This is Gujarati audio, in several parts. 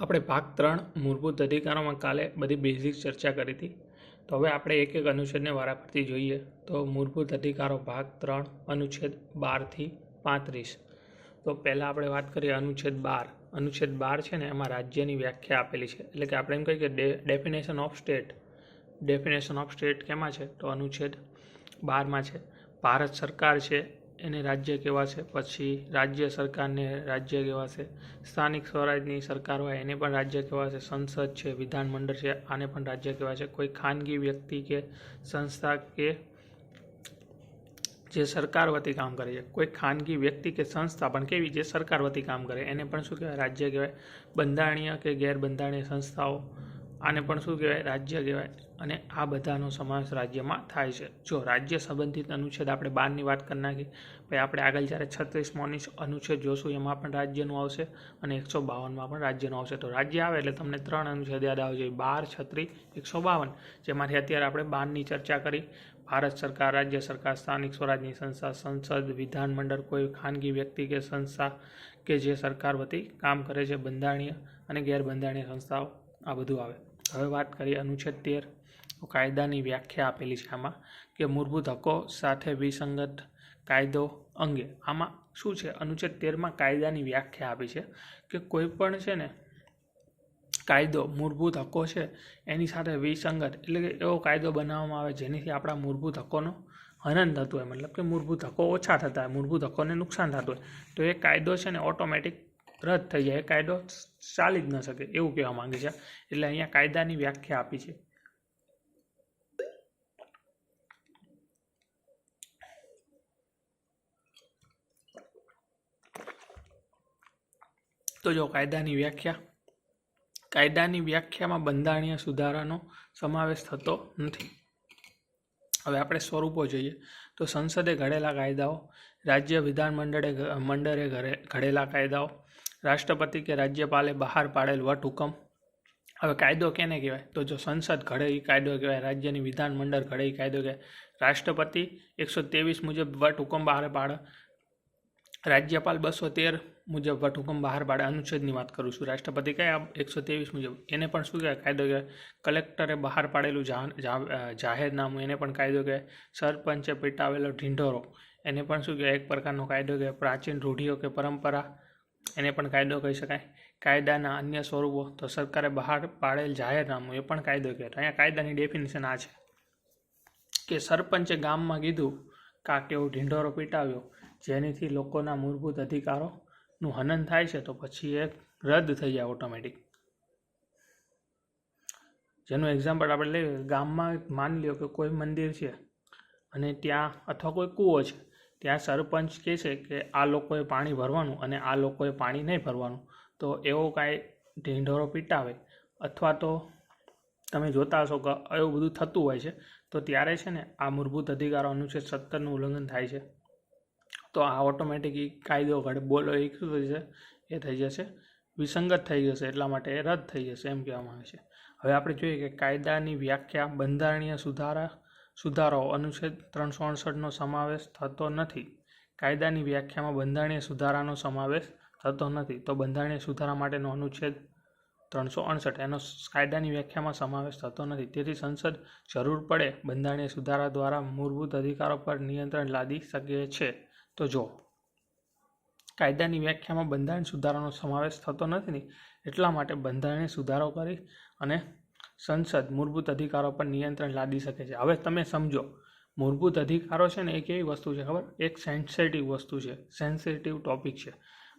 આપણે ભાગ ત્રણ મૂળભૂત અધિકારોમાં કાલે બધી બેઝિક ચર્ચા કરી હતી. તો હવે આપણે એક એક અનુચ્છેદને વારાફરતી જોઈએ. તો મૂળભૂત અધિકારો ભાગ ત્રણ, અનુચ્છેદ બારથી પાંત્રીસ. તો પહેલાં આપણે વાત કરીએ અનુચ્છેદ બાર. અનુચ્છેદ બાર છે ને, એમાં રાજ્યની વ્યાખ્યા આપેલી છે. એટલે કે આપણે એમ કહીએ કે definition of state definition of state કેમાં છે? તો અનુચ્છેદ બારમાં છે. ભારત સરકાર છે એને રાજ્ય કહેવાશે પછી રાજ્ય સરકારને રાજ્ય કહેવાશે સ્થાનિક સ્વરાજની સરકાર હોય એને પણ રાજ્ય કહેવાશે સંસદ છે, વિધાનમંડળ છે, આને પણ રાજ્ય કહેવાશે કોઈ ખાનગી વ્યક્તિ કે સંસ્થા કે જે સરકાર વતી કામ કરે છે? કોઈ ખાનગી વ્યક્તિ કે સંસ્થા પણ કેવી જે સરકાર વતી કામ કરે? એને પણ શું કહેવાય? રાજ્ય કહેવાય. બંધારણીય કે ગેરબંધારણીય સંસ્થાઓ આને પણ શું કહેવાય? રાજ્ય કહેવાય. અને આ બધાનો સમાવેશ રાજ્યમાં થાય છે. જો રાજ્ય સંબંધિત અનુચ્છેદ આપણે બારની વાત કરી નાખી પછી આપણે આગળ જ્યારે છત્રીસમો અનુચ્છેદ જોશું, એમાં પણ રાજ્યનું આવશે અને એકસો બાવનમાં પણ રાજ્યનું આવશે. તો રાજ્ય આવે એટલે તમને ત્રણ અનુચ્છેદ યાદ જોઈએ બાર છત્રીસ એકસો બાવન. જેમાંથી અત્યારે આપણે બારની ચર્ચા કરી. ભારત સરકાર, રાજ્ય સરકાર, સ્થાનિક સ્વરાજની સંસ્થા, સંસદ, વિધાનમંડળ, કોઈ ખાનગી વ્યક્તિ કે સંસ્થા કે જે સરકાર વતી કામ કરે છે, બંધારણીય અને ગેરબંધારણીય સંસ્થાઓ, આ બધું આવે. હવે વાત કરીએ અનુચ્છેદ તેર. કાયદાની વ્યાખ્યા આપેલી છે આમાં કે મૂળભૂત હકો સાથે વિસંગત કાયદો અંગે. આમાં શું છે? અનુચ્છેદ તેરમાં કાયદાની વ્યાખ્યા આપી છે કે કોઈ પણ છે ને કાયદો મૂળભૂત હકો છે એની સાથે વિસંગત, એટલે કે એવો કાયદો બનાવવામાં આવે જેનાથી આપણા મૂળભૂત હકોનો હનન થતું હોય. મતલબ કે મૂળભૂત હકો ઓછા થતા હોય, મૂળભૂત હકોને નુકસાન થતું હોય. તો એ કાયદો છે ને ઓટોમેટિક રદ થઈ જાય. કાયદો ચાલી જ ન શકે એવું કહેવા માંગે છે. એટલે અહીંયા કાયદાની વ્યાખ્યા આપી છે. તો જો કાયદાની વ્યાખ્યા. કાયદાની વ્યાખ્યામાં બંધારણીય સુધારાનો સમાવેશ થતો નથી. હવે આપણે સ્વરૂપો જોઈએ. તો સંસદે ઘડેલા કાયદાઓ, રાજ્ય વિધાનમંડળે મંડળે ઘડેલા કાયદાઓ રાષ્ટ્રપતિ કે રાજ્યપાલે બહાર પાડેલ વટહુકમ હવે કાયદો કેને કહેવાય? તો જો સંસદ ઘડે એ કાયદો કહેવાય, રાજ્યની વિધાનમંડળ ઘડે એ કાયદો કહેવાય. રાષ્ટ્રપતિ એકસો ત્રેવીસ મુજબ વટ હુકમ બહાર પાડે. રાજ્યપાલ બસો તેર મુજબ વટહુકમ બહાર પાડે. અનુચ્છેદની વાત કરું છું. રાષ્ટ્રપતિ કયા એકસો ત્રેવીસ મુજબ? એને પણ શું કહેવાય? કાયદો કહેવાય. કલેક્ટરે બહાર પાડેલું જાહેરનામું એને પણ કાયદો કહેવાય. સરપંચે પેટાવેલો ઢીંઢોરો. એને પણ શું કહેવાય? એક પ્રકારનો કાયદો કહેવાય. પ્રાચીન રૂઢિઓ કે પરંપરા એને પણ કાયદો કહી શકાય. કાયદાના અન્ય સ્વરૂપો તો સરકારે બહાર પાડેલ જાહેરનામું એ પણ કાયદો કહેવાય. અહીંયા કાયદાની ડેફિનેશન આ છે કે સરપંચે ગામમાં કીધું કાંક એવું ઢીંઢોરો પીટાવ્યો, જેનીથી લોકોના મૂળભૂત અધિકારોનું હનન થાય છે, તો પછી એ રદ થઈ જાય ઓટોમેટિક જેનું એક્ઝામ્પલ આપણે લઈએ, ગામમાં માની લ્યો કે કોઈ મંદિર છે અને ત્યાં અથવા કોઈ કૂવો છે ત્યાં સરપંચ કહે છે કે આ લોકોએ પાણી ભરવાનું અને આ લોકોએ પાણી નહીં ભરવાનું. તો એવો કાંઈ ઢીંઢોરો પીટાવે અથવા તો તમે જોતા હશો કે એવું બધું થતું હોય છે, તો ત્યારે છે ને આ મૂળભૂત અધિકારો અનુચ્છેદ સત્તરનું ઉલ્લંઘન થાય છે. તો આ ઓટોમેટિક કાયદો ઘડે બોલો એ શું થઈ જશે? એ થઈ જશે. વિસંગત થઈ જશે, એટલા માટે રદ થઈ જશે એમ કહેવામાં આવે છે. હવે આપણે જોઈએ કે કાયદાની વ્યાખ્યા બંધારણીય સુધારા સુધારાઓ અનુચ્છેદ ત્રણસો અડસઠનો સમાવેશ થતો નથી. કાયદાની વ્યાખ્યામાં બંધારણીય સુધારાનો સમાવેશ થતો નથી. તો બંધારણીય સુધારા માટેનો અનુચ્છેદ ત્રણસો અડસઠ, એનો કાયદાની વ્યાખ્યામાં સમાવેશ થતો નથી. તેથી સંસદ જરૂર પડે બંધારણીય સુધારા દ્વારા મૂળભૂત અધિકારો પર નિયંત્રણ લાદી શકે છે. તો જો, કાયદાની વ્યાખ્યામાં બંધારણ સુધારાનો સમાવેશ થતો નથી એટલા માટે બંધારણીય સુધારો કરી અને સંસદ મૂળભૂત અધિકારો પર નિયંત્રણ લાદી શકે છે. હવે તમે સમજો, મૂળભૂત અધિકારો છે ને એ કેવી વસ્તુ છે ખબર? એક સેન્સિટિવ વસ્તુ છે. સેન્સિટિવ ટોપિક છે.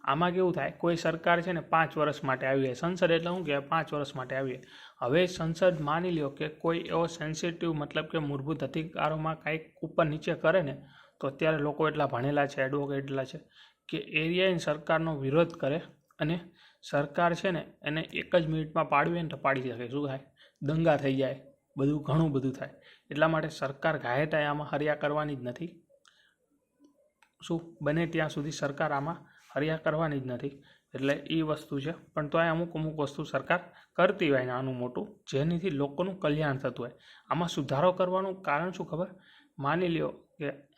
આમાં કેવું થાય? કોઈ સરકાર છે ને પાંચ વર્ષ માટે આવી જાય. સંસદ એટલે શું કહેવાય પાંચ વર્ષ માટે આવી હવે સંસદ માની લ્યો કે કોઈ એવો સેન્સિટિવ મતલબ કે મૂળભૂત અધિકારોમાં કાંઈક ઉપર નીચે કરે ને, તો અત્યારે લોકો એટલા ભણેલા છે એડવોકેટ એટલા છે કે એરિયાની સરકારનો વિરોધ કરે અને સરકાર છે ને એને એક જ મિનિટમાં પાડવી ને તો પાડી શકે. શું થાય? દંગા થઈ જાય, બધું ઘણું બધું થાય. એટલા માટે સરકાર ઘાયટાએ આમાં હરિયા કરવાની જ નથી. શું? બને ત્યાં સુધી સરકાર આમાં હરિયા કરવાની જ નથી. એટલે એ વસ્તુ છે. પણ તો અમુક અમુક વસ્તુ સરકાર કરતી હોય નાનું મોટું, જેનીથી લોકોનું કલ્યાણ થતું હોય. આમાં સુધારો કરવાનું કારણ શું ખબર? માની લ્યો કે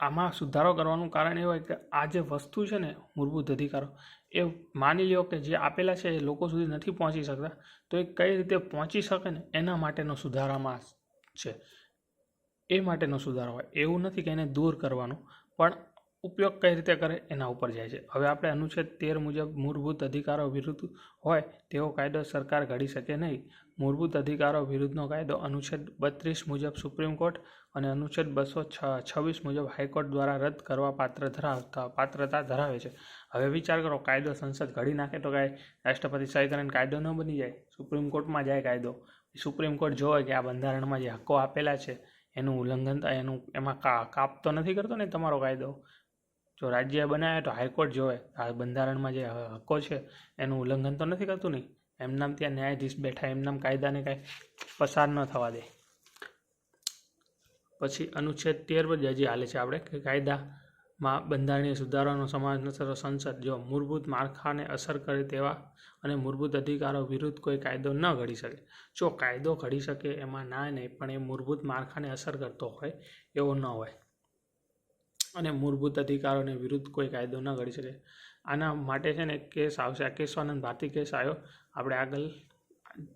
આમાં સુધારો કરવાનું કારણ એ હોય કે આ જે વસ્તુ છે ને મૂળભૂત અધિકારો એ માની લ્યો કે જે આપેલા છે એ લોકો સુધી નથી પહોંચી શકતા, તો એ કઈ રીતે પહોંચી શકે ને? એના માટેનો સુધારામાં છે. એ માટેનો સુધારો હોય. એવું નથી કે એને દૂર કરવાનું, પણ ઉપયોગ કઈ રીતે કરે એના ઉપર જાય છે. હવે આપણે અનુચ્છેદ તેર મુજબ મૂળભૂત અધિકારો વિરુદ્ધ હોય તેવો કાયદો સરકાર ઘડી શકે નહીં. મૂળભૂત અધિકારો વિરુદ્ધનો કાયદો અનુચ્છેદ બત્રીસ મુજબ સુપ્રીમ કોર્ટ અને અનુચ્છેદ બસો છ છવ્વીસ મુજબ હાઈકોર્ટ દ્વારા રદ કરવા પાત્ર ધરાવતા, પાત્રતા ધરાવે છે. હવે વિચાર કરો, કાયદો સંસદ ઘડી નાખે તો કાંઈ રાષ્ટ્રપતિ સહી કરીને કાયદો ન બની જાય. સુપ્રીમ કોર્ટમાં જાય કાયદો. સુપ્રીમ કોર્ટ જોવે કે આ બંધારણમાં જે હક્કો આપેલા છે, એનું ઉલ્લંઘન એનું એમાં કાપ તો નથી કરતો ને તમારો કાયદો? જો રાજ્ય બનાવે તો હાઈકોર્ટ જોવે, આ બંધારણમાં જે હક્કો છે, એનું ઉલ્લંઘન તો નથી કરતું નહીં એમનામ ત્યાં ન્યાયાધીશ બેઠા, એમનામ કાયદાને કાંઈ પસાર ન થવા દે. પછી અનુચ્છેદ તેર પર જે હજી હાલે છે આપણે, કે કાયદામાં બંધારણીય સુધારાનો સમાવેશ ન થતો સંસદ જો મૂળભૂત માળખાને અસર કરે તેવા અને મૂળભૂત અધિકારો વિરુદ્ધ કોઈ કાયદો ન ઘડી શકે. જો કાયદો ઘડી શકે, એમાં ના નહીં, પણ એ મૂળભૂત માળખાને અસર કરતો હોય એવો ન હોય. અને મૂળભૂત અધિકારોને વિરુદ્ધ કોઈ કાયદો ન ઘડી શકે. આના માટે છે ને કેસ આવશે. આ કેશવાનંદ ભારતી કેસ આવ્યો. આપણે આગળ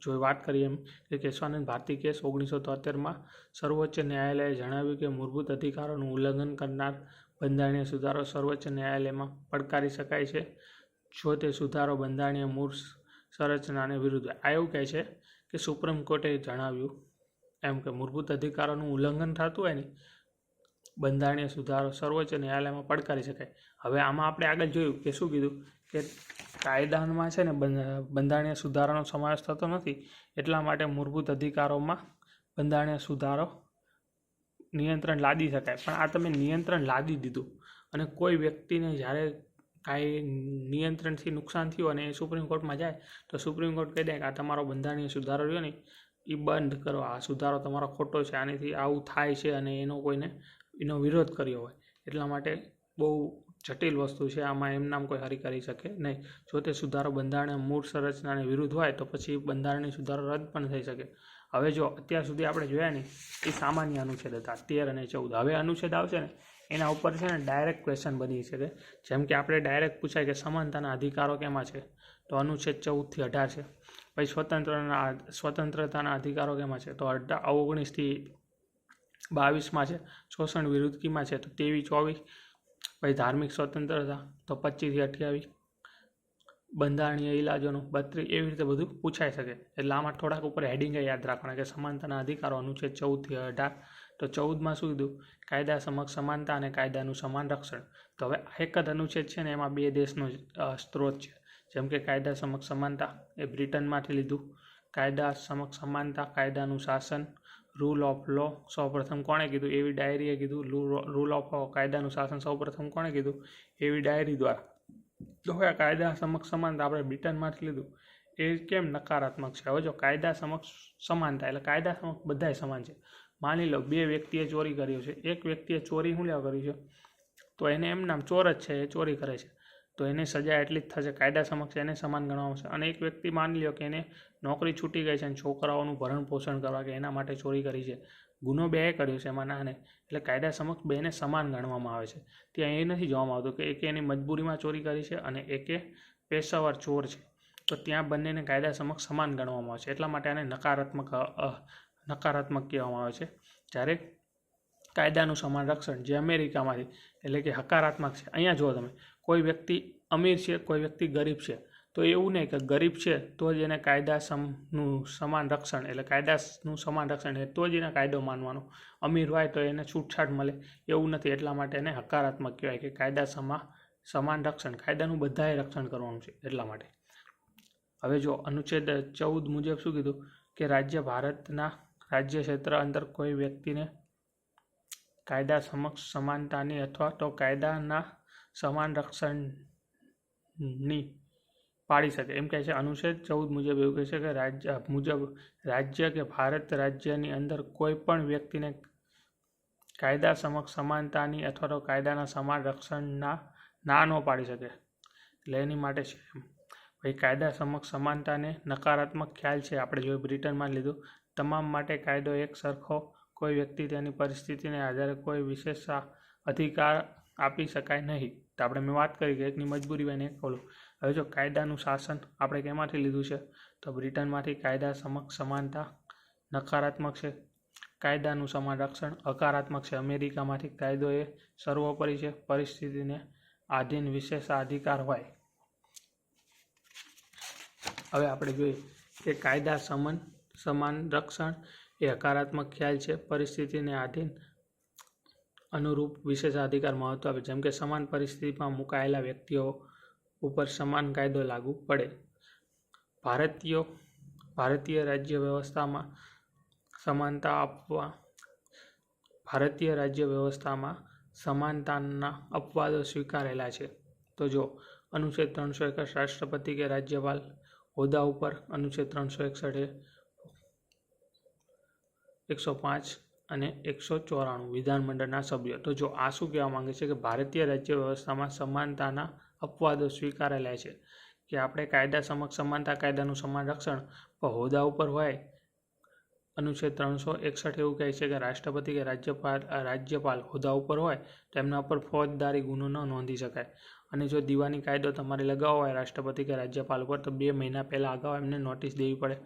જો વાત કરીએ એમ કે કેશવાનંદ ભારતી કેસ ઓગણીસો તોતેરમાં સર્વોચ્ચ ન્યાયાલયે જણાવ્યું કે મૂળભૂત અધિકારોનું ઉલ્લંઘન કરનાર બંધારણીય સુધારો સર્વોચ્ચ ન્યાયાલયમાં પડકારી શકાય છે. જો તે સુધારો બંધારણીય મૂળ સંરચનાને વિરુદ્ધ આયોગ કહે છે કે સુપ્રીમ કોર્ટે જણાવ્યું એમ કે મૂળભૂત અધિકારોનું ઉલ્લંઘન થતું હોય ને, બંધારણીય સુધારો સર્વોચ્ચ ન્યાયાલયમાં પડકારી શકાય. હવે આમાં આપણે આગળ જોયું કે શું કીધું? કે કાયદામાં છે ને બંધ- બંધારણીય સુધારાનો સમાવેશ થતો નથી, એટલા માટે મૂળભૂત અધિકારોમાં બંધારણીય સુધારો નિયંત્રણ લાદી શકાય, પણ આ તમે નિયંત્રણ લાદી દીધું. અને કોઈ વ્યક્તિને જ્યારે કાંઈ નિયંત્રણથી નુકસાન થયું અને એ સુપ્રીમ કોર્ટમાં જાય, તો સુપ્રીમ કોર્ટ કહી દે કે આ તમારો બંધારણીય સુધારો રહ્યો ને એ બંધ કરો. આ સુધારો તમારો ખોટો છે. આનાથી આવું થાય છે અને એનો કોઈને એનો વિરોધ કર્યો હોય. એટલા માટે બહુ જટિલ વસ્તુ છે. આમાં એમ નામ કોઈ હરી કરી શકે નહીં. જો તે સુધારો બંધારણીય મૂળ સંરચનાને વિરુદ્ધ હોય, તો પછી બંધારણીય સુધારો રદ પણ થઈ શકે. હવે જો અત્યાર સુધી આપણે જોયા ને, એ સામાન્ય અનુચ્છેદ હતા, તેર અને ચૌદ. હવે અનુચ્છેદ આવશે ને, એના ઉપર છે ને ડાયરેક્ટ ક્વેશ્ચન બની શકે. જેમ કે આપણે ડાયરેક્ટ પૂછાય કે સમાનતાના અધિકારો કેમાં છે? તો અનુચ્છેદ ચૌદથી અઢાર છે. પછી સ્વતંત્રના સ્વતંત્રતાના અધિકારો કેમાં છે? તો અઢાર ઓગણીસથી બાવીસમાં છે. શોષણ વિરુદ્ધકીમાં છે? તો તેવી ચોવીસ. પછી ધાર્મિક સ્વતંત્રતા? તો પચીસથી અઠ્યાવીસ. બંધારણીય ઇલાજોનું બત્રીસ એવી રીતે બધું પૂછાઈ શકે. એટલે આમાં થોડાક ઉપર હેડિંગ યાદ રાખવાના કે સમાનતાના અધિકારો અનુચ્છેદ ચૌદથી અઢાર. તો ચૌદમાં શું કીધું? કાયદા સમક્ષ સમાનતા અને કાયદાનું સમાન રક્ષણ. તો હવે એક જ અનુચ્છેદ છે ને એમાં બે દેશનો સ્ત્રોત છે. જેમ કે કાયદા સમક્ષ સમાનતા એ બ્રિટનમાંથી લીધું. કાયદા સમક્ષ સમાનતા, કાયદાનું શાસન રૂલ ઓફ લો સૌપ્રથમ કોણે કીધું? એવી ડાયરીએ કીધું. રૂલ ઓફ કાયદાનું શાસન સૌપ્રથમ કોણે કીધું? એવી ડાયરી દ્વારા. તો હવે કાયદા સમક્ષ સમાનતા આપણે બ્રિટનમાંથી લીધું. એ કેમ નકારાત્મક છે? હવે જો કાયદા સમક્ષ સમાનતા એટલે કાયદા સમક્ષ બધાય સમાન છે. માની લો બે વ્યક્તિએ ચોરી કર્યું છે. એક વ્યક્તિએ ચોરી હું લેવા કર્યું છે? તો એને એમ નામ ચોર જ છે, એ ચોરી કરે છે. તો એને સજા એટલી જ થશે, કાયદા સમક્ષ એને સમાન ગણવામાં આવશે. અને એક વ્યક્તિ માની લો કે એને નોકરી છૂટી ગઈ છે અને છોકરાઓનું ભરણ પોષણ કરવા કે એના માટે ચોરી કરી છે. ગુનો બે કર્યો છે એમાં ના ને એટલે કાયદા સમક્ષ બેને સમાન ગણવામાં આવે છે. ત્યાં એ નથી જોવામાં આવતું કે એકે એની મજબૂરીમાં ચોરી કરી છે અને એકે પેશાવર ચોર છે. તો ત્યાં બંનેને કાયદા સમક્ષ સમાન ગણવામાં આવે છે. એટલા માટે આને નકારાત્મક નકારાત્મક કહેવામાં આવે છે. જ્યારે કાયદાનું સમાન રક્ષણ જે અમેરિકામાંથી, એટલે કે હકારાત્મક છે, અહીંયા જુઓ તમે, કોઈ વ્યક્તિ અમીર છે, કોઈ વ્યક્તિ ગરીબ છે તો એવું નહીં કે ગરીબ છે, તો જ એને કાયદા સમનું સમાન રક્ષણ, એટલે કાયદાનું સમાન રક્ષણ એટલે તો જ એને કાયદો માનવાનો. અમીર હોય તો એને છૂટછાટ મળે. એવું નથી, એટલા માટે એને હકારાત્મક કહેવાય કે કાયદા સમા સમાન રક્ષણ, કાયદાનું બધાએ રક્ષણ કરવાનું છે, એટલા માટે. હવે જો અનુચ્છેદ ચૌદ મુજબ શું કીધું? કે રાજ્ય ભારતના રાજ્ય ક્ષેત્ર અંદર કોઈ વ્યક્તિને કાયદા સમક્ષ સમાનતાની અથવા તો કાયદાના સમાન રક્ષણની પાડી શકે. એમ કહે છે, અનુચ્છેદ ચૌદ મુજબ એવું કહે છે કે રાજ્ય મુજબ રાજ્ય કે ભારત રાજ્યની અંદર કોઈ પણ વ્યક્તિને કાયદા સમક્ષ સમાનતાની અથવા તો કાયદાના સમાન રક્ષણના ના ન પાડી શકે. એટલે એની માટે છે એમ. ભાઈ, કાયદા સમક્ષ સમાનતાને નકારાત્મક ખ્યાલ છે. આપણે જોયું બ્રિટનમાં લીધું, તમામ માટે કાયદો એક સરખો, કોઈ વ્યક્તિ તેની પરિસ્થિતિને આધારે કોઈ વિશેષ અધિકાર આપી શકાય નહીં. તો આપણે મેં વાત કરી કે એકની મજબૂરી હોય ને એક ઓલું. હવે જો કાયદાનું શાસન આપણે કેમાંથી લીધું છે? તો બ્રિટનમાંથી કાયદા સમક્ષ સમાનતા નકારાત્મક છે. કાયદાનું સમાન રક્ષણ હકારાત્મક છે. અમેરિકામાંથી કાયદો એ સર્વોપરી છે. પરિસ્થિતિને આધીન વિશેષાધિકાર હોય. હવે આપણે જોઈએ કે કાયદા સમન, સમાન રક્ષણ એ હકારાત્મક ખ્યાલ છે. પરિસ્થિતિને આધીન અનુરૂપ વિશેષાધિકાર મહત્વ આપે જેમ કે સમાન પરિસ્થિતિમાં મુકાયેલા વ્યક્તિઓ ઉપર સમાન કાયદો લાગુ પડે. ભારતીયો, ભારતીય રાજ્ય વ્યવસ્થામાં સમાનતા આપવા, ભારતીય રાજ્ય વ્યવસ્થામાં સમાનતાના અપવાદો સ્વીકારેલા છે. તો જો, અનુચ્છેદ ત્રણસો એકસઠ રાષ્ટ્રપતિ કે રાજ્યપાલ હોદ્દા ઉપર અનુચ્છેદ ત્રણસો એકસઠ એકસો પાંચ અને એકસો ચોરાણું વિધાનમંડળના સભ્યો. તો જો આ શું કહેવા માંગે છે કે ભારતીય રાજ્ય વ્યવસ્થામાં સમાનતાના અપવાદો સ્વીકારેલા છે કે આપણે કાયદા સમક્ષ સમાનતા, કાયદાનું સમાન રક્ષણ હોદ્દા ઉપર હોય. અનુચ્છેદ ત્રણસો એકસઠ એવું કહે છે કે રાષ્ટ્રપતિ કે રાજ્યપાલ રાજ્યપાલ હોદ્દા ઉપર હોય તો એમના પર ફોજદારી ગુનો ન નોંધી શકાય. અને જો દીવાની કાયદો તમારે લગાવવો હોય રાષ્ટ્રપતિ કે રાજ્યપાલ ઉપર, તો બે મહિના પહેલાં અગાઉ એમને નોટિસ દેવી પડે.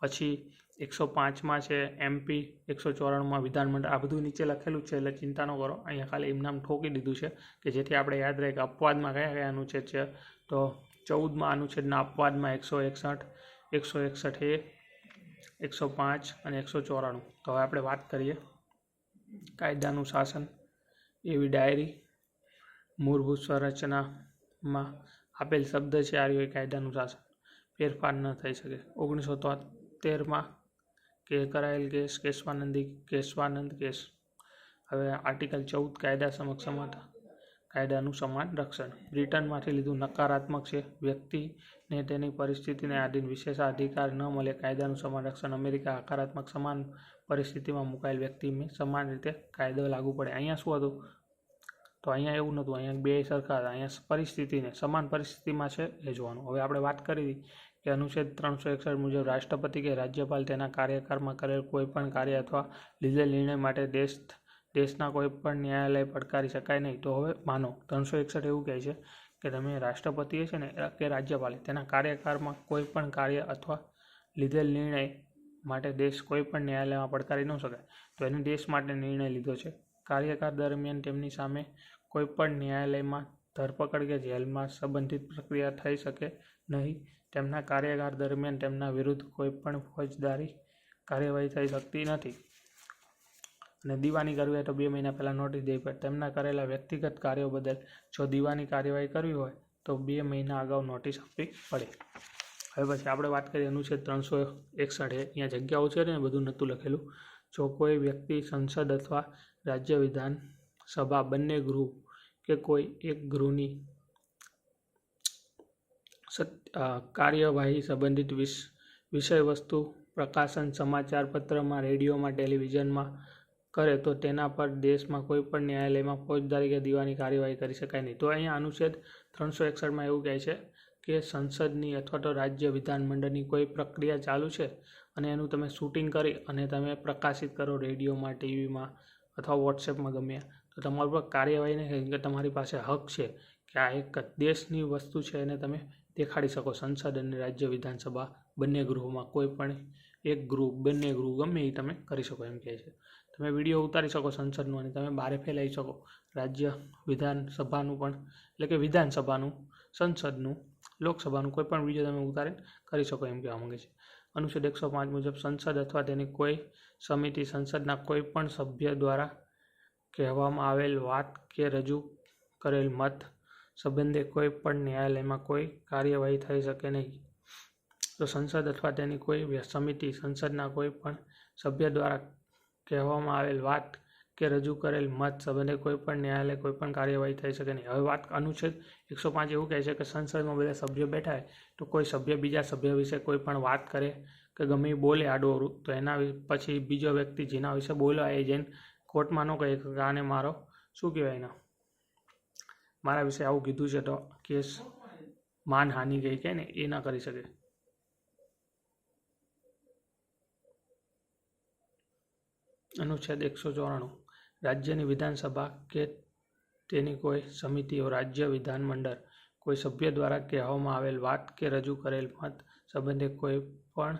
પછી એકસો પાંચમાં છે એમપી એકસો ચોરાણુંમાં વિધાનમંડળ. આ બધું નીચે લખેલું છે, એટલે ચિંતા ન કરો અહીંયા ખાલી એમનામ ઠોકી દીધું છે કે જેથી આપણે યાદ રહે કે અપવાદમાં કયા કયા અનુચ્છેદ છે. તો ચૌદમાં અનુચ્છેદના અપવાદમાં એકસો એકસઠ એકસો એકસઠ એ, એકસો પાંચ અને એકસો ચોરાણું. તો હવે આપણે વાત કરીએ કાયદાનું શાસન. એવી ડાયરી, મૂળભૂત સંરચનામાં આપેલ શબ્દ છે, આ કાયદાનું શાસન. ફેરફાર ન થઈ શકે. ઓગણીસો તોતેરમાં કે કરાયેલ કેસ, કેશવાનંદી, કેશવાનંદ કેસ. હવે આર્ટિકલ ચૌદ કાયદા સમક્ષ સમાતા કાયદાનું સમાન રક્ષણ. બ્રિટનમાંથી લીધું નકારાત્મક છે. વ્યક્તિને તેની પરિસ્થિતિને આધીન વિશેષાધિકાર ન મળે કાયદાનું સમાન રક્ષણ અમેરિકા હકારાત્મક સમાન પરિસ્થિતિમાં મુકાયેલ વ્યક્તિને સમાન રીતે કાયદો લાગુ પડે. અહીંયા શું હતું? તો અહીંયા એવું નહોતું. અહીંયા બે સરખા હતા. અહીંયા પરિસ્થિતિને સમાન પરિસ્થિતિમાં છે એ જોવાનું. હવે આપણે વાત કરી કે અનુચ્છેદ ત્રણસો એકસઠ મુજબ રાષ્ટ્રપતિ કે રાજ્યપાલ તેના કાર્યકાળમાં કરેલ કોઈપણ કાર્ય અથવા લીધેલ નિર્ણય માટે દેશ, દેશના કોઈપણ ન્યાયાલય પડકારી શકાય નહીં. તો હવે માનો, ત્રણસો એકસઠ એવું કહે છે કે તમે રાષ્ટ્રપતિએ છે ને, કે રાજ્યપાલે તેના કાર્યકાળમાં કોઈપણ કાર્ય અથવા લીધેલ નિર્ણય માટે દેશ કોઈ પણ ન્યાયાલયમાં પડકારી ન શકાય. તો એને દેશ માટે નિર્ણય લીધો છે. કાર્યકાળ દરમિયાન તેમની સામે કોઈ પણ ન્યાયાલયમાં ધરપકડ કે જેલમાં સંબંધિત પ્રક્રિયા થઈ શકે નહીં. તેમના કાર્યકાળ દરમિયાન તેમના વિરુદ્ધ કોઈ પણ ફોજદારી કાર્યવાહી થઈ શકતી નથી. અને દીવાની કરવી હોય તો બે મહિના પહેલાં નોટિસ દેવી પડે. તેમના કરેલા વ્યક્તિગત કાર્યો બદલ જો દીવાની કાર્યવાહી કરવી હોય તો બે મહિના અગાઉ નોટિસ આપવી પડે. હવે પછી આપણે વાત કરીએ અનુચ્છેદ ત્રણસો એકસઠ અહીંયા જગ્યાઓ છે ને બધું નહોતું લખેલું. જો કોઈ વ્યક્તિ, સંસદ અથવા રાજ્ય વિધાન સભા બંને ગૃહ કે કોઈ એક ગૃહની કાર્યવાહી સંબંધિત વિષ વિષય વસ્તુ પ્રકાશન સમાચાર પત્રમાં રેડિયોમાં, ટેલિવિઝનમાં કરે તો તેના પર દેશમાં કોઈ પણ ન્યાયાલયમાં ફોજદારી કે દીવાની કાર્યવાહી કરી શકાય નહીં. તો અહીંયા અનુચ્છેદ ત્રણસો એકસઠમાં એવું કહે છે કે સંસદની અથવા તો રાજ્ય વિધાનમંડળની કોઈ પ્રક્રિયા ચાલુ છે અને એનું તમે શૂટિંગ કરી અને તમે પ્રકાશિત કરો રેડિયોમાં, ટીવીમાં અથવા વોટ્સએપમાં ગમે, તો તમારા પર કાર્યવાહી નહીં કે તમારી પાસે હક છે કે આ એક દેશની વસ્તુ છે એને તમે દેખાડી શકો સંસદ અને રાજ્ય વિધાનસભા બંને ગૃહોમાં. કોઈ પણ એક ગૃહ, બંને ગૃહ ગમે એ તમે કરી શકો એમ કહે છે. તમે વીડિયો ઉતારી શકો સંસદનું અને તમે બહાર ફેલાવી શકો. રાજ્ય વિધાનસભાનું પણ, એટલે કે વિધાનસભાનું, સંસદનું, લોકસભાનું કોઈ પણ વીડિયો તમે ઉતારીને કરી શકો એમ કહેવા માંગે છે. અનુચ્છેદ એકસો પાંચ મુજબ સંસદ અથવા તેની કોઈ સમિતિ સંસદના કોઈ પણ સભ્ય દ્વારા કહેવામાં આવેલ વાત કે રજૂ કરેલ મત સંબંધે કોઈ પણ ન્યાયાલયમાં કોઈ કાર્યવાહી થઈ શકે નહીં. તો સંસદ અથવા તેની કોઈ સમિતિ, સંસદના કોઈ પણ સભ્ય દ્વારા કહેવામાં આવેલ વાત કે રજૂ કરેલ મત સંબંધે કોઈ પણ ન્યાયાલય કોઈ પણ કાર્યવાહી થઈ શકે નહીં. હવે વાત અનુચ્છેદ એકસો પાંચ એવું કહે છે કે સંસદમાં બધા સભ્યો બેઠા હોય તો કોઈ સભ્ય બીજા સભ્ય વિશે કોઈ પણ વાત કરે કે ગમે બોલે આડોરું તો એના પછી બીજો વ્યક્તિ જેના વિશે બોલ્યો એ જઈને કોર્ટમાં ન કહે કે આને મારો શું કહેવાય એના? મારા વિશે આવું કીધું છે તો કેસ માનહાનિ ગઈ કે ને એ ના કરી શકે. અનુચ્છેદ એકસો ચોરાણું. રાજ્યની વિધાનસભા કે તેની કોઈ સમિતિઓ, રાજ્ય વિધાનમંડળ, કોઈ સભ્ય દ્વારા કહેવામાં આવેલ વાત કે રજૂ કરેલ મત સંબંધે કોઈ પણ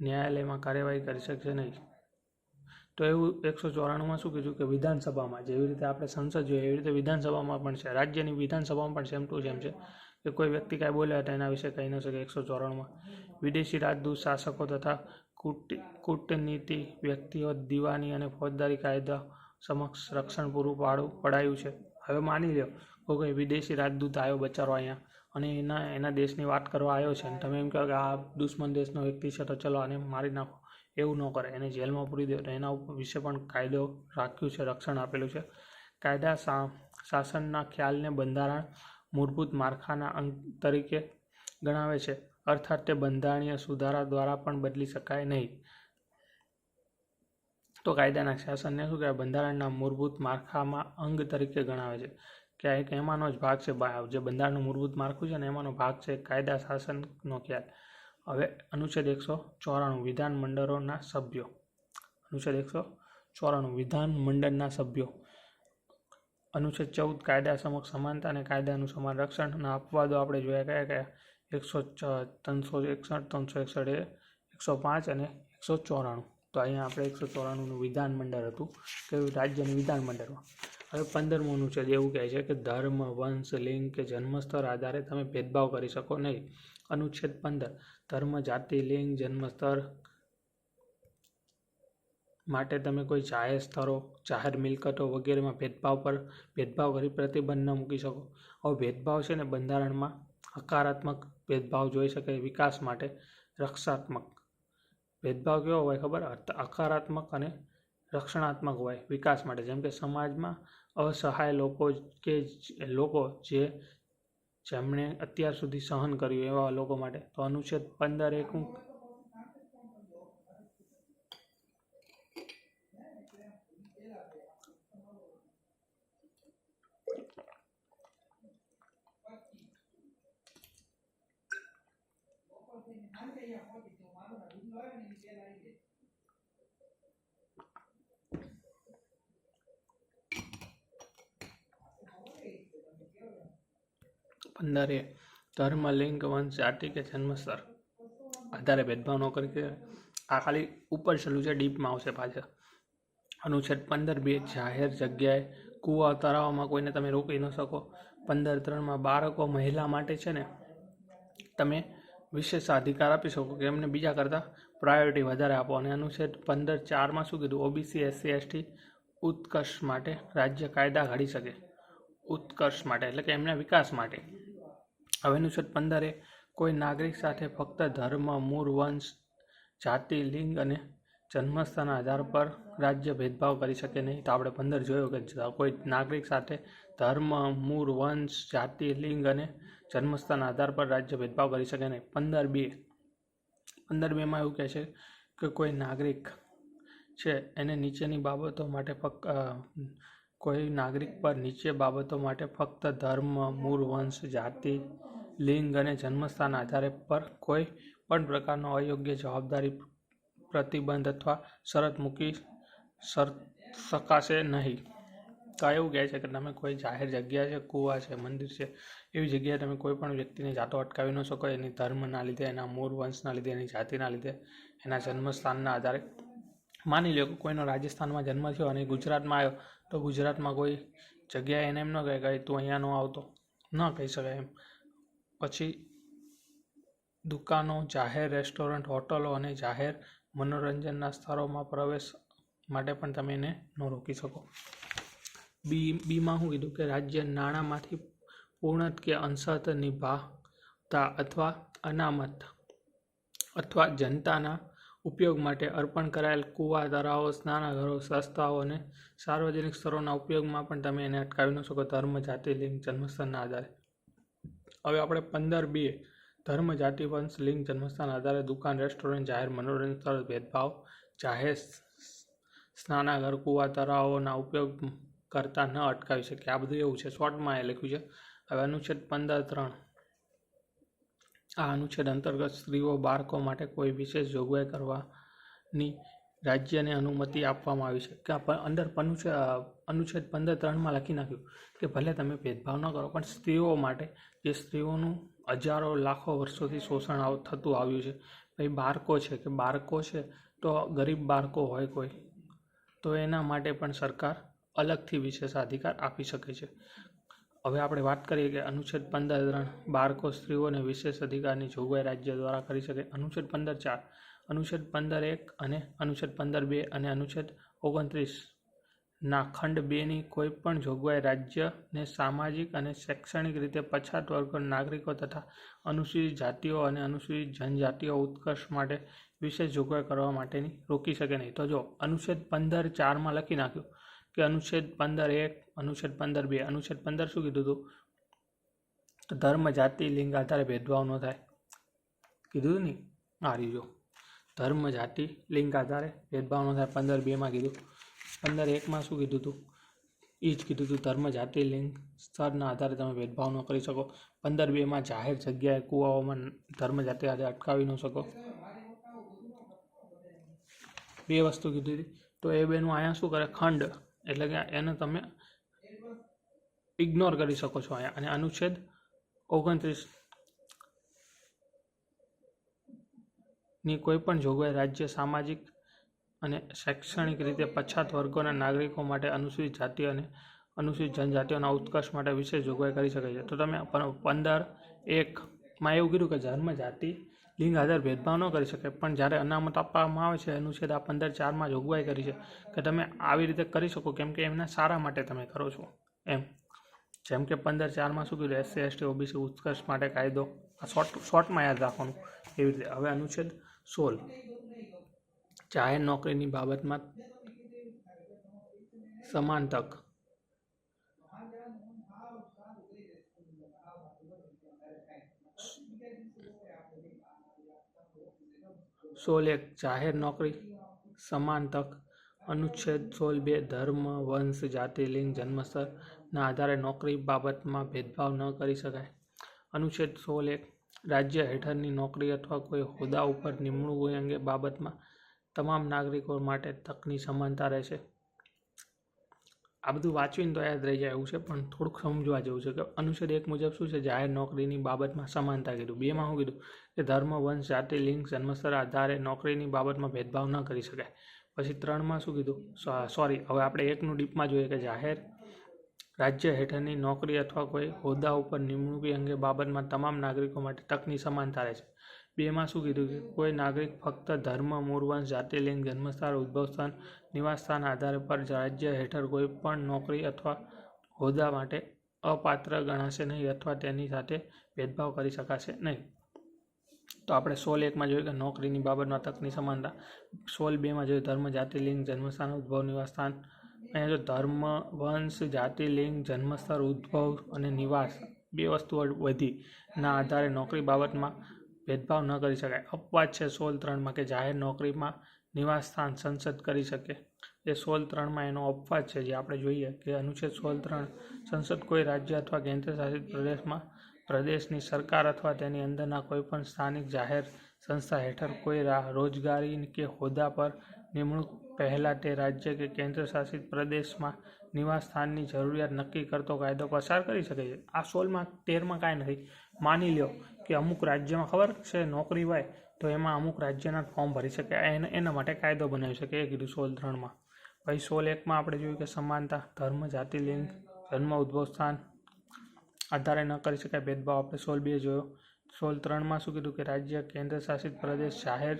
ન્યાયાલયમાં કાર્યવાહી કરી શકશે નહીં. તો એવું એકસો ચોરાણુંમાં શું કીધું કે વિધાનસભામાં જેવી રીતે આપણે સંસદ જોઈએ, એવી રીતે વિધાનસભામાં પણ છે. રાજ્યની વિધાનસભામાં પણ સેમ ટુ સેમ છે. કે કોઈ વ્યક્તિ કાંઈ બોલે તો એના વિશે કહી ન શકે એકસો ચોરાણુંમાં. વિદેશી રાજદૂત, શાસકો તથા કૂટ, કૂટનીતિ વ્યક્તિઓ, દીવાની અને ફોજદારી કાયદા સમક્ષ રક્ષણ પૂરું પાડું, પડાયું છે. હવે માની લો કે કોઈ વિદેશી રાજદૂત આવ્યો બચારો અહીંયા અને એના એના દેશની વાત કરવા આવ્યો છે અને તમે એમ કહો કે આ દુશ્મન દેશનો વ્યક્તિ છે તો ચલો આને મારી નાખો. એવું ન કરે. એને જેલમાં પૂરી દે તો એના વિશે પણ કાયદો રાખ્યું છે, રક્ષણ આપેલું છે. કાયદા શાસનના ખ્યાલને બંધારણ મૂળભૂત માળખાના અંગ તરીકે ગણાવે છે. અર્થાત તે બંધારણીય સુધારા દ્વારા પણ બદલી શકાય નહીં. તો કાયદાના શાસનને શું કહેવાય? બંધારણના મૂળભૂત માળખામાં અંગ તરીકે ગણાવે છે. કે આ એક એમાંનો જ ભાગ છે જે બંધારણનું મૂળભૂત માળખું છે ને, એમાંનો ભાગ છે કાયદા શાસનનો ખ્યાલ. હવે અનુચ્છેદ એકસો ચોરાણું વિધાન મંડળોના સભ્યો. અનુચ્છેદ એકસો ચોરાણું વિધાન મંડળના સભ્યો. અનુચ્છેદ ચૌદ કાયદા સમક્ષ સમાનતા અને કાયદાનું સમાન રક્ષણના અપવાદો આપણે જોયા કયા કયા? એકસો ત્રણસો એકસઠ ત્રણસો એકસઠ એકસો પાંચ અને એકસો ચોરાણું. તો અહીંયા આપણે એકસો ચોરાણુંનું વિધાન મંડળ હતું. કે રાજ્યનું વિધાન મંડળમાં હવે પંદરમું અનુચ્છેદ એવું કહે છે કે ધર્મ, વંશ, લિંગ કે જન્મસ્થળ આધારે તમે ભેદભાવ કરી શકો નહીં. અનુચ્છેદ પંદર. ધર્મ, જાતિ, લિંગ જન્મસ્તર માટે તમે કોઈ જાહેર સ્થળો, જાહેર મિલકતો વગેરેમાં ભેદભાવ પર, ભેદભાવ કરી પ્રતિબંધ ન મૂકી શકો. હવે ભેદભાવ છે ને બંધારણમાં હકારાત્મક ભેદભાવ જોઈ શકે વિકાસ માટે રક્ષાત્મક ભેદભાવ કેવો હોય ખબર? હકારાત્મક અને રક્ષણાત્મક હોય. વિકાસ માટે જેમ કે સમાજમાં અસહાય લોકો કે લોકો જે જેમણે અત્યાર સુધી સહન કર્યું એવા લોકો માટે. તો અનુચ્છેદ પંદર એક હું પંદર એ ધર્મ લિંગ વંશ જાતિ કે જન્મસ્થળ. આધારે ભેદભાવ ન કરી આ ખાલી ઉપર છેલ્લું છે, ડીપમાં આવશે પાછળ અનુચ્છેદ પંદર બે, જાહેર જગ્યાએ કૂવા તળાવમાં કોઈને તમે રોકી ન શકો. પંદર ત્રણમાં બાળકો મહિલા માટે છે ને, તમે વિશેષ અધિકાર આપી શકો કે એમને બીજા કરતાં પ્રાયોરિટી વધારે આપો. અને અનુચ્છેદ પંદર ચારમાં શું કીધું? ઓબીસી એસસી એસટી ઉત્કર્ષ માટે રાજ્ય કાયદા ઘડી શકે. ઉત્કર્ષ માટે, એટલે કે એમના વિકાસ માટે. હવે અનુચ્છેદ પંદરે કોઈ નાગરિક સાથે ફક્ત ધર્મ, મૂળ, વંશ, જાતિ, લિંગ અને જન્મસ્થાનના આધાર પર રાજ્ય ભેદભાવ કરી શકે નહીં. તો આપણે પંદર જોયું કે કોઈ નાગરિક સાથે ધર્મ, મૂળ, વંશ, જાતિ, લિંગ અને જન્મસ્થાનના આધાર પર રાજ્ય ભેદભાવ કરી શકે નહીં. પંદર બે. પંદર બેમાં એવું કહે છે કે કોઈ નાગરિક છે એને નીચેની બાબતો માટે ફક્ત કોઈ નાગરિક પર નીચે બાબતો માટે ફક્ત ધર્મ, મૂળ, વંશ, જાતિ, લિંગ અને જન્મસ્થાન આધારે પર કોઈ પણ પ્રકારનો અયોગ્ય જવાબદારી, પ્રતિબંધ અથવા શરત મૂકી શકાશે નહીં. તો એવું કહે છે કે તમે કોઈ જાહેર જગ્યા છે, કૂવા છે, મંદિર છે, એવી જગ્યાએ તમે કોઈ પણ વ્યક્તિને જાતો અટકાવી ન શકો. એની ધર્મના લીધે, એના મૂળ, વંશના લીધે, એની જાતિના લીધે, એના જન્મસ્થાનના આધારે. માની લો કોઈનો રાજસ્થાનમાં જન્મ થયો અને ગુજરાતમાં આવ્યો તો ગુજરાતમાં કોઈ જગ્યાએ એને એમ ન કહે કે તું અહીંયા ન આવતો ન કહી શકાય એમ. પછી દુકાનો, જાહેર રેસ્ટોરન્ટ, હોટલો અને જાહેર મનોરંજનના સ્થળોમાં પ્રવેશ માટે પણ તમે એને ન રોકી શકો. બી, બીમાં શું કીધું કે રાજ્ય નાણાંમાંથી પૂર્ણ કે અંશત નિભાવતા અથવા અનામત અથવા જનતાના ઉપયોગ માટે અર્પણ કરાયેલ કૂવા તળાવો સ્નાનાઘરો સંસ્થાઓ અને સાર્વજનિક સ્થળોના ઉપયોગમાં પણ તમે એને અટકાવી ન શકો. ધર્મ, જાતિ, લિંગ, જન્મસ્થાનના આધારે. હવે આપણે પંદર બે ધર્મ, જાતિ, વંશ, લિંગ, જન્મસ્થાન આધારે દુકાન, રેસ્ટોરન્ટ, જાહેર મનોરંજન સ્થળ, ભેદભાવ, જાહેર સ્નાનાઘર, કૂવા તળાવોના ઉપયોગ કરતા ન અટકાવી શકે આ બધું એવું છે. શોર્ટમાં એ લખ્યું છે. હવે અનુચ્છેદ પંદર ત્રણ. આ અનુચ્છેદ અંતર્ગત સ્ત્રીઓ બાળકો માટે કોઈ વિશેષ જોગવાઈ કરવાની રાજ્યને અનુમતિ આપવામાં આવી છે. કે અંદર અનુચ્છેદ પંદર ત્રણમાં લખી નાખ્યું કે ભલે તમે ભેદભાવ ન કરો, પણ સ્ત્રીઓ માટે જે સ્ત્રીઓનું હજારો, લાખો વર્ષોથી શોષણ થતું આવ્યું છે, ભાઈ બાળકો છે કે બાળકો છે, તો ગરીબ બાળકો હોય કોઈ, તો એના માટે પણ સરકાર અલગથી વિશેષ અધિકાર આપી શકે છે. હવે આપણે વાત કરીએ કે અનુચ્છેદ પંદર ત્રણ બાળકો સ્ત્રીઓને વિશેષ અધિકારની જોગવાઈ રાજ્ય દ્વારા કરી શકે. અનુચ્છેદ પંદર ચાર, અનુચ્છેદ પંદર એક અને અનુચ્છેદ પંદર બે અને અનુચ્છેદ ઓગણત્રીસ ના ખંડ બેની કોઈ પણ જોગવાઈ રાજ્યને સામાજિક અને શૈક્ષણિક રીતે પછાત વર્ગના નાગરિકો તથા અનુસૂચિત જાતિઓ અને અનુસૂચિત જનજાતિઓ ઉત્કર્ષ માટે વિશેષ જોગવાઈ કરવા માટેની રોકી શકે નહીં. તો જો અનુચ્છેદ પંદર ચારમાં લખી નાખ્યું કે અનુચ્છેદ પંદર એક અનુચ્છેદ પંદર બે. અનુચ્છેદ પંદર શું કીધું હતું? ધર્મ, જાતિ, લિંગ આધારે ભેદભાવ ન થાય. કીધું ને? આ રીજો ધર્મ, જાતિ, લિંગ આધારે ભેદભાવ ન થાય. પંદર બેમાં કીધું. પંદર એકમાં શું કીધું હતું? એ જ કીધું હતું, ધર્મ, જાતિ, લિંગ સ્તરના આધારે તમે ભેદભાવ ન કરી શકો. પંદર બેમાં જાહેર જગ્યાએ કૂવાઓમાં ધર્મ, જાતિ આધારે અટકાવી ન શકો. બે વસ્તુ કીધી હતી. તો એ બેનું અહીંયા શું કરે? ખંડ. એટલે કે એને તમે ઇગ્નોર કરી શકો છો અહીંયા. અને અનુચ્છેદ ઓગણત્રીસની કોઈપણ જોગવાઈ રાજ્ય, સામાજિક અને શૈક્ષણિક રીતે પછાત વર્ગોના નાગરિકો માટે અનુસૂચિત જાતિ અને અનુસૂચિત જનજાતિઓના ઉત્કર્ષ માટે વિશેષ જોગવાઈ કરી શકે છે. તો તમે પંદર એકમાં એવું કીધું કે ધર્મ, જાતિ, લિંગ, આધાર, ભેદભાવ ન કરી શકે. પણ જ્યારે અનામત આપવામાં આવે છે અનુચ્છેદ આ પંદર, ચારમાં જોગવાઈ કરી છે. કે તમે આવી રીતે કરી શકો, કેમ કે એમના સારા માટે તમે કરો છો. એમ. જેમ કે પંદર ચારમાં શું કીધું એસસી એસટી ઓબીસી, ઉત્કર્ષ માટે કાયદો. આ શોર્ટ શોર્ટમાં યાદ રાખવાનું. એવી રીતે. હવે અનુચ્છેદ સોળ. જાહેર નોકરીની બાબતમાં સમાન તક. સોળ એક. જાહેર નોકરી, સમાન તક. અનુચ્છેદ સોળ બે. ધર્મ, વંશ, જાતિ, લિંગ જન્મસ્થળના આધારે નોકરી બાબતમાં ભેદભાવ ન કરી શકાય. અનુચ્છેદ સોળ એક, રાજ્ય હેઠળની નોકરી અથવા કોઈ હોદ્દા ઉપર નિમણૂક અંગે બાબતમાં તમામ નાગરિકો માટે તકની સમાનતા રહેશે. આ બધું વાંચવીને તો યાદ રહી જાય એવું છે, પણ થોડુંક સમજવા જેવું છે કે અનુચ્છેદ એક મુજબ શું છે? જાહેર નોકરીની બાબતમાં સમાનતા કીધું. બેમાં શું કીધું કે ધર્મ, વંશ, જાતિ, લિંગ, જન્મસ્થળ આધારે નોકરીની બાબતમાં ભેદભાવ ન કરી શકાય. પછી ત્રણમાં શું કીધું? સોરી, હવે આપણે એકનું ડીપમાં જોઈએ કે જાહેર રાજ્ય હેઠળની નોકરી અથવા કોઈ હોદ્દા ઉપર નિમણૂકી અંગે બાબતમાં તમામ નાગરિકો માટે તકની સમાનતા રહે છે. બેમાં શું કીધું કે કોઈ નાગરિક ફક્ત ધર્મ, મૂળવંશ, જાતિ, લિંગ જન્મસ્થાન ઉદ્ભવસ્થાન નિવાસસ્થાન આધારે પર રાજ્ય હેઠળ કોઈ પણ નોકરી અથવા હોદ્દા માટે અપાત્ર ગણાશે નહીં અથવા તેની સાથે ભેદભાવ કરી શકાશે નહીં. તો આપણે સોલ એકમાં જોયું કે નોકરીની બાબતમાં તકની સમાનતા. સોલ બેમાં જોયું ધર્મ, જાતિ, લિંગ, જન્મસ્થાન, ઉદ્ભવ નિવાસસ્થાન અહીંયા જો ધર્મ, વંશ, જાતિ, લિંગ, જન્મસ્થળ, ઉદ્ભવ અને નિવાસ બે વસ્તુઓ વધી, ના આધારે નોકરી બાબતમાં ભેદભાવ ન કરી શકાય. અપવાદ છે સોળ ત્રણમાં કે જાહેર નોકરીમાં નિવાસ સ્થાન સંસદ કરી શકે. એ સોળ ત્રણમાં એનો અપવાદ છે જે આપણે જોઈએ કે અનુચ્છેદ સોળ ત્રણ સંસદ કોઈ રાજ્ય અથવા કેન્દ્ર શાસિત પ્રદેશમાં પ્રદેશની સરકાર અથવા તેની અંદરના કોઈપણ સ્થાનિક જાહેર સંસ્થા હેઠળ કોઈ રોજગારી કે હોદ્દા પર નિમણૂક પહેલાં તે રાજ્ય કે કેન્દ્ર શાસિત પ્રદેશમાં નિવાસ સ્થાનની જરૂરિયાત નક્કી કરતો કાયદો પસાર કરી શકે છે. આ સોળમાં તેરમાં કાંઈ નથી. માની લ્યો કે અમુક રાજ્યમાં ખબર છે નોકરી હોય તો એમાં અમુક રાજ્યના ફોર્મ ભરી શકે. એના એના માટે કાયદો બનાવી શકે. એ કીધું સોળ ત્રણમાં. પછી સોળ એકમાં આપણે જોયું કે સમાનતા, ધર્મ, જાતિ, લિંગ, જન્મ, ઉદ્ભવ, સ્થાન આધારે ન કરી શકાય. ભેદભાવ આપણે સોળ બે જોયો. સોળ ત્રણમાં શું કીધું કે રાજ્ય કેન્દ્ર શાસિત પ્રદેશ, જાહેર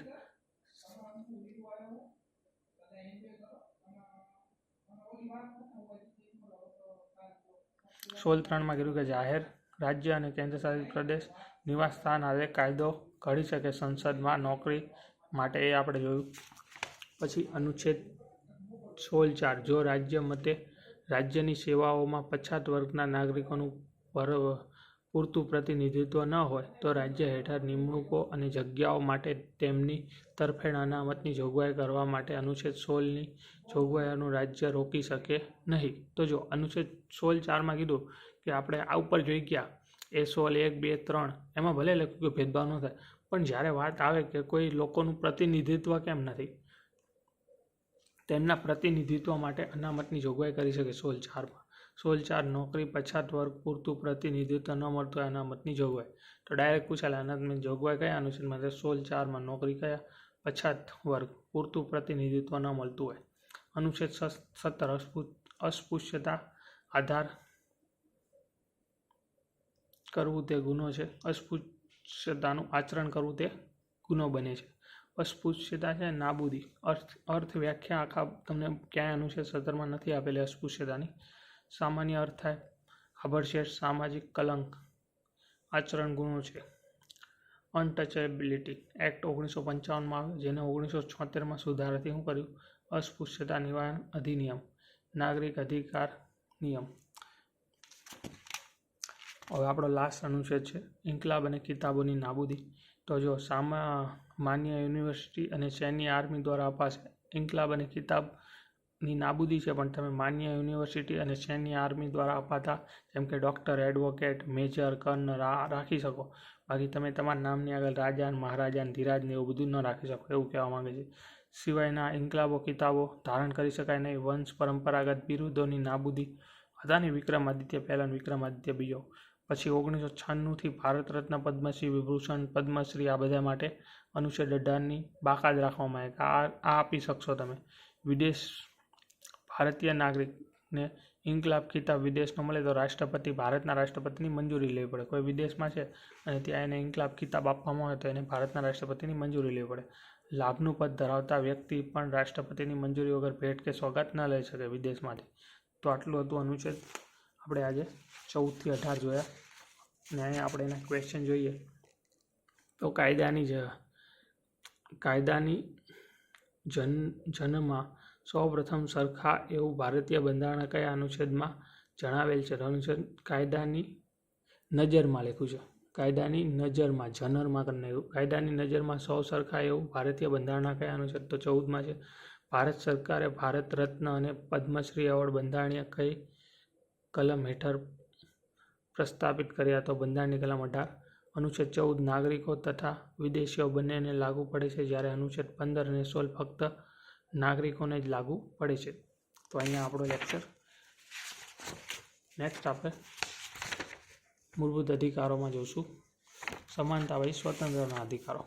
સોળ ત્રણમાં કીધું કે જાહેર રાજ્ય અને કેન્દ્ર શાસિત પ્રદેશ નિવાસ સ્થાન આધારે કાયદો ઘડી શકે સંસદમાં નોકરી માટે એ આપણે જોયું. પછી અનુચ્છેદ સોળ ચાર, જો રાજ્ય મતે રાજ્યની સેવાઓમાં પછાત વર્ગના નાગરિકોનું પર પૂરતું પ્રતિનિધિત્વ ન હોય તો રાજ્ય હેઠળ નિમણૂકો અને જગ્યાઓ માટે તેમની તરફેણ અનામતની જોગવાઈ કરવા માટે અનુચ્છેદ સોળની જોગવાઈઓનું રાજ્ય રોકી શકે નહીં. તો જો અનુચ્છેદ સોળ ચારમાં કીધું કે આપણે આ ઉપર જોઈ ગયા, એ સોળ, એક, બે, ત્રણ, એમાં ભલે લખ્યું કે ભેદભાવ ન થાય, પણ જ્યારે વાત આવે કે કોઈ લોકોનું પ્રતિનિધિત્વ કેમ નથી, તેમના પ્રતિનિધિત્વ માટે અનામતની જોગવાઈ કરી શકે સોળ ચારમાં. સોળ ચાર નોકરી, પછાત વર્ગ, પૂરતું પ્રતિનિધિત્વ ન મળતું હોય અનામતની જોગવાઈ. તો ડાયરેક્ટ પૂછાયેલા અનામતની જોગવાઈ કયા? અનુચ્છેદમાં છે સોળ ચારમાં નોકરી કયા? પછાત વર્ગ, પૂરતું પ્રતિનિધિત્વ ન મળતું હોય. અનુચ્છેદ સત્તર, અસ્પૃ- અસ્પૃશ્યતા આધાર કરવું તે ગુનો છે. અસ્પૃશ્યતાનું આચરણ કરવું તે ગુનો બને છે. અસ્પૃશ્યતા છે નાબૂદી. અર્થ અર્થ વ્યાખ્યા આખા તમને ક્યાંય અનુચ્છેદ સત્તરમાં નથી આપેલી અસ્પૃશ્યતાની. સામાન્ય અર્થ થાય. આભડછેડ સામાજિક કલંક આચરણ ગુણો છે. અનટચેબિલિટી એક્ટ ઓગણીસો પંચાવનમાં આવ્યો જેને ઓગણીસો છોતેરમાં સુધારાથી શું કર્યું? અસ્પૃશ્યતા નિવારણ અધિનિયમ, નાગરિક અધિકાર નિયમ. હવે આપણો લાસ્ટ અનુચ્છેદ છે, ઇન્કલાબ અને કિતાબોની નાબૂદી. તો જો સામા, માન્ય યુનિવર્સિટી અને સૈન્ય આર્મી દ્વારા અપાશે, ઇન્કલાબ અને કિતાબની નાબૂદી છે, પણ તમે માન્ય યુનિવર્સિટી અને સૈન્ય આર્મી દ્વારા અપાતા, જેમ કે ડૉક્ટર, એડવોકેટ, મેજર, કર્નલ, આ રાખી શકો. બાકી તમે તમારા નામની આગળ રાજા ને મહારાજા ધીરાજને એવું બધું ન રાખી શકો, એવું કહેવા માંગે છે. સિવાયના ઇન્કલાબો કિતાબો ધારણ કરી શકાય નહીં, વંશ પરંપરાગત બિરુદોની નાબૂદી. હતાની વિક્રમાદિત્ય પહેલાં વિક્રમાદિત્ય બીજો. પછી ઓગણીસો છન્નુંથી ભારત રત્ન પદ્મશ્રી, વિભૂષણ પદ્મશ્રી આ બધા માટે અનુચ્છેદ અઢારની બાકાત રાખવામાં આવે આ આપી શકશો તમે. વિદેશ ભારતીય નાગરિકને ઇન્કલાબ ખિતાબ વિદેશનો મળે તો રાષ્ટ્રપતિ, ભારતના રાષ્ટ્રપતિની મંજૂરી લેવી પડે. કોઈ વિદેશમાં છે અને ત્યાં એને ઇન્કલાબ ખિતાબ આપવામાં આવે તો એને ભારતના રાષ્ટ્રપતિની મંજૂરી લેવી પડે. લાભનું પદ ધરાવતા વ્યક્તિ પણ રાષ્ટ્રપતિની મંજૂરી વગર ભેટ કે સોગાત ન લઈ શકે વિદેશમાંથી. તો આટલું હતું અનુચ્છેદ. આપણે આજે ચૌદથી અઢાર જોયા અને અહીંયા આપણે એના ક્વેશ્ચન જોઈએ. તો કાયદાની જ, કાયદાની જન જન્મમાં સૌપ્રથમ સરખા એવું ભારતીય બંધારણ કયા અનુચ્છેદમાં જણાવેલ છે? અનુચ્છેદ કાયદાની નજરમાં લખ્યું છે. કાયદાની નજરમાં, જનરમાં કરીને નાખ્યું કાયદાની નજરમાં સૌ સરખા એવું ભારતીય બંધારણના કયા અનુચ્છેદ? તો ચૌદમાં છે. ભારત સરકારે ભારત રત્ન અને પદ્મશ્રી એવોર્ડ બંધારણીય કઈ કલમ હેઠળ પ્રસ્થાપિત કર્યા? તો બંધારણની કલમ અઢાર. અનુચ્છેદ ચૌદ નાગરિકો તથા વિદેશીઓ બંનેને લાગુ પડે છે જ્યારે અનુચ્છેદ પંદર અને સોળ ફક્ત નાગરિકોને જ લાગુ પડે છે. તો અહીંયા આપણો લેક્ચર નેક્સ્ટ આપણે મૂળભૂત અધિકારોમાં જોઈશું સમાનતા વહી સ્વતંત્રના અધિકારો.